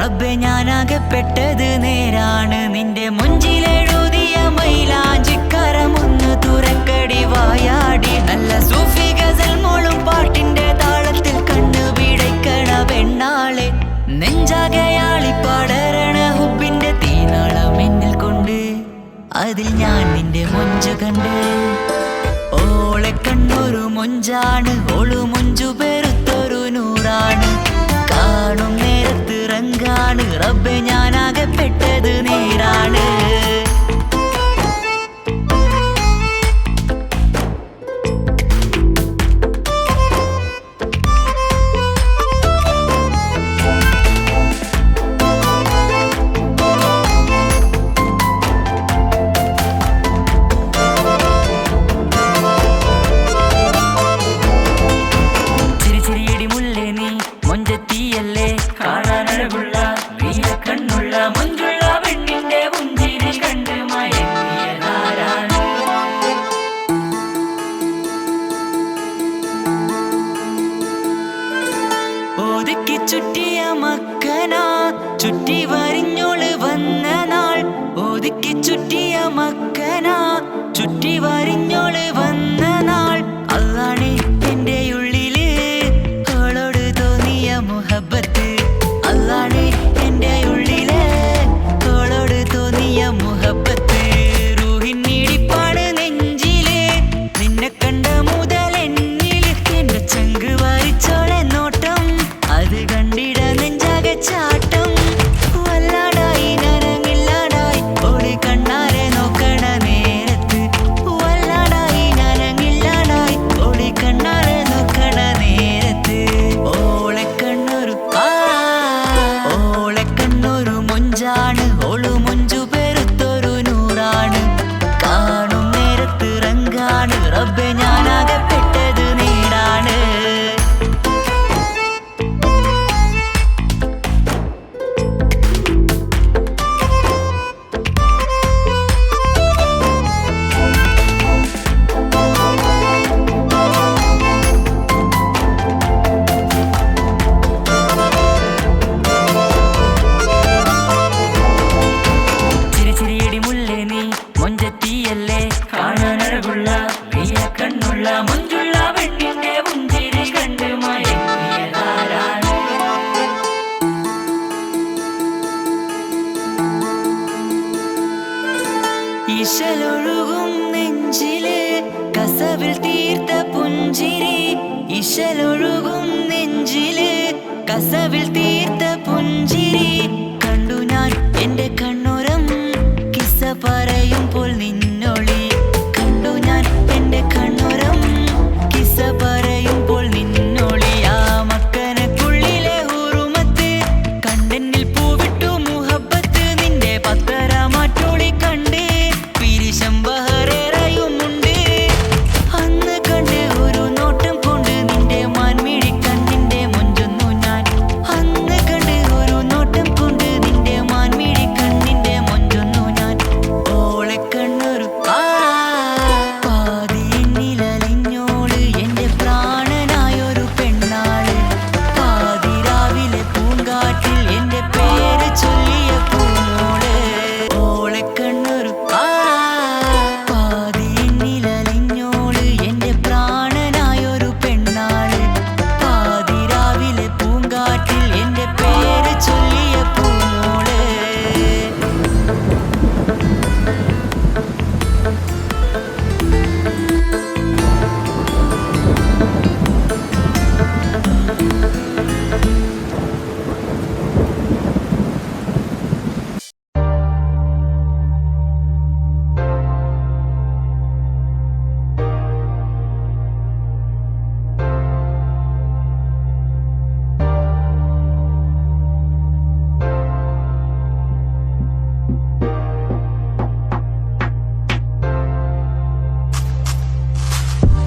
റബ്ബെ ഞാനാകപ്പെട്ടത് നേരാണ്. നിന്റെ മുഞ്ചിലെഴുതിയ മൈലാഞ്ചിക്കരമൊന്ന് തുറക്കടി വായാടി. നല്ല സൂഫി ഗസൽ മോളും പാട്ടിന്റെ താളത്തിൽ കണ്ണു പിടയ്ക്കണ പെണ്ണാളെ. നെഞ്ചാകയാളി പടരണ ഹുബിന്റെ തീനാളം എന്നിൽ കൊണ്ട് അതിൽ ഞാൻ നിന്റെ മൊഞ്ചു കണ്ട്. ഓളെ കണ്ണൊരു മൊഞ്ചാണ് ഓളു മൊഞ്ചു പെരുത്തൊരു നൂറാണ്. റങ്കാണ് റബ്ബെ ഞാനാകപ്പെട്ടത് നേരാണ്. കണ്ണുള്ള മൊഞ്ചുള്ള പെണ്ണിന്റെ പുഞ്ചിരി കണ്ട് മയങ്ങിയതാരാണ് ചുറ്റിയ മക്കനാ ചുറ്റി വരിഞ്ഞോൾ വന്ന നാൾ. ഒതുക്കി ചുറ്റിയ മക്കനാ ചുറ്റി വരിഞ്ഞോൾ i reservil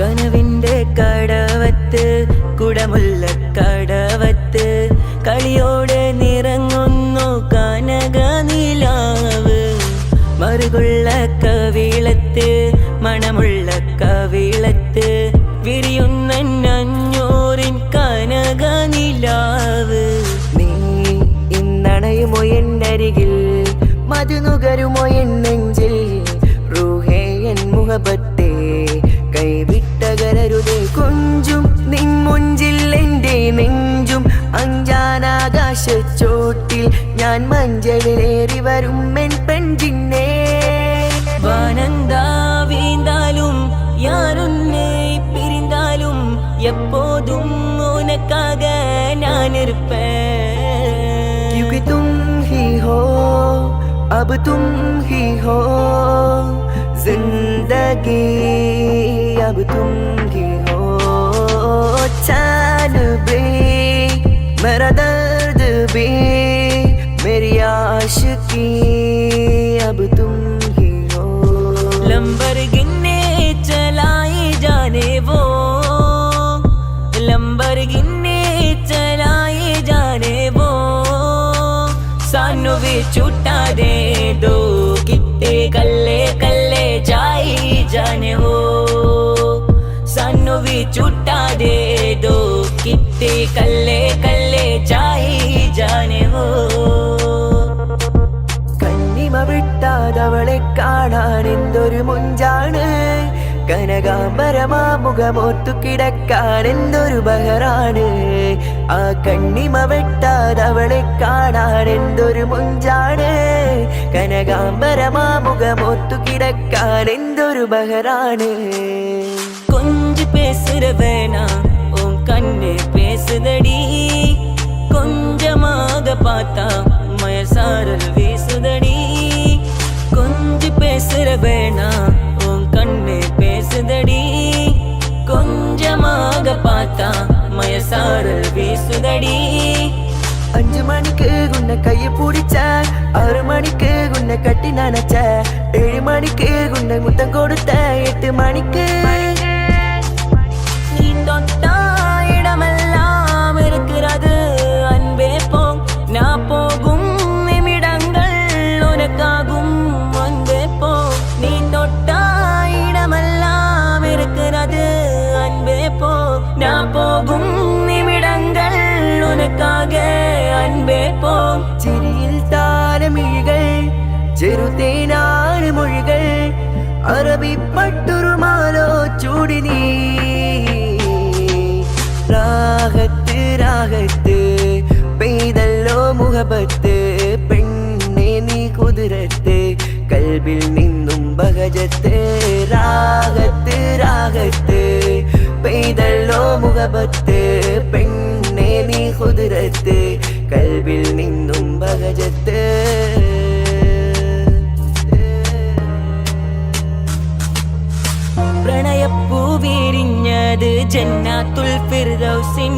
കനവിന്റെ കടവത്ത് കുടമുള്ള കടവത്ത്. കളിയോടെ നിറങ്ങുന്നു കനക നിലാവ് മറുകുള്ള കവിളത്ത് മണമുള്ള കവിളത്ത്. വിരിയുന്ന അഞ്ഞൂറിൻ കനക നിലാവ് നീ ഇന്നണയുമോ എന്നരികിൽ മതിനുകരുമോ എന്നെങ്കിൽ അഞ്ചാനാകാശച്ചോട്ടിൽ ഞാൻ മഞ്ചളിലേറി വരും എൻ പെൺജിന്നേ வானந்தா வீழ்ந்தாலும் யார் உன்னை பிரிந்தாலும் எப்போதும் உனக்காக நான் இருப்பேன் क्योंकि तुम ही हो अब तुम ही हो जिंदगी अब तुम ही हो चैन भी मेरा दर्द भी मेरी आशिकी अब तुम ही हो लंबर गिनने चलाई जाने वो लंबर गिनने चलाई जाने वो सानू भी छुट्टा दे दो कितने कल्ले कल्ले जाई जाने हो सानू भी छुट्टा दे दो कितने कल्ले कल्ले കനകാംബരമാമുഖമോർത്തു കിടക്കാൻ എന്തൊരു ബഹറാണ് ആ കണ്ണിമ വെട്ടാതവളെ കാണാൻ എന്തൊരു മുഞ്ചാണ് കനകാംബരമാമുഖമോർത്തു കിടക്കാൻ എന്തൊരു ബഹറാണ് കൊഞ്ച് പേസുര വേണ ഓ കണ്ണ് പേസുതടി கொஞ்சமாக பார்த்தா மயசாரல் வீசுதடி கொஞ்சி பேசுற வேணா அடி அஞ்சு மணிக்கு உன்னை கைய பிடிச்ச ஆறு மணிக்கு உன்னை கட்டி நினைச்ச ஏழு மணிக்கு உன்னை முத்தம் கொடுத்த எட்டு மணிக்கு ചെറുതേനാണ് മൊഴികൾ അറബി പട്ടുറുമാലോ ചൂടി നീ രാഗത്ത് രാഗത്ത് പെയ്തല്ലോ മുഖബത്ത് പെണ്ണെ നീ കുതിരത്ത് കൽബിൽ നിന്നും ബഹജത്ത് രാഗത്ത് രാഗത്ത് പെയ്തല്ലോ മുഖബത്ത് പെണ്ണെ പ്രണയപ്പൂ വിരിഞ്ഞത് ജന്നാത്തുൽ ഫിർദൗസിൻ.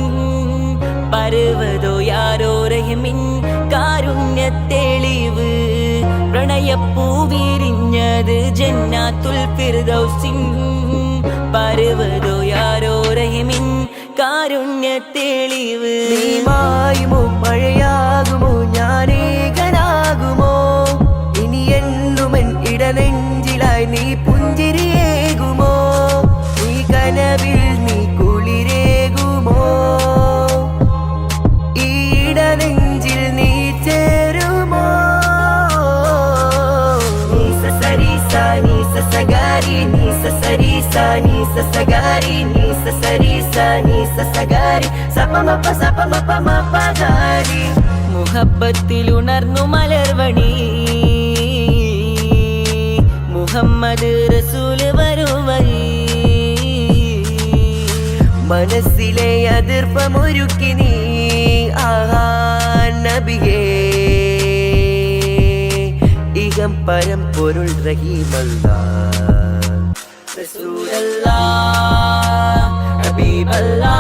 പരുവതോ യാരോ റഹിമിൻ കാരുണ്യ തെളിവ്. പ്രണയപ്പൂ വിരിഞ്ഞത് ജന്നാത്തുൽ ഫിർദൗസിൻ. പരുവതോ യാരോ റഹിമിൻ കാരുണ്യ തെളിവ്. മായുമോ മഴയാകുമോ? ഞാനേകനാകുമോ? ഇനി എന്നുമൻ ഇടനെഞ്ചിലായി നീ പുഞ്ചിരിയേകുമോ സരീസ നീസ സഗാരി സപമപ സപമപ മപഗാരി മുഹബത്തിൽ ഉണർന്നു മലർവണി മുഹമ്മദ് റസൂൽ വരുവഴി മനസ്സിലെ അതിർപ്പമൊരുക്കി നീ. ആഹാ നബിയേ. தெய்வீகம் பரம்பொருள் ரஹீமல்லா. ரசூலல்லா ஹபீபல்லா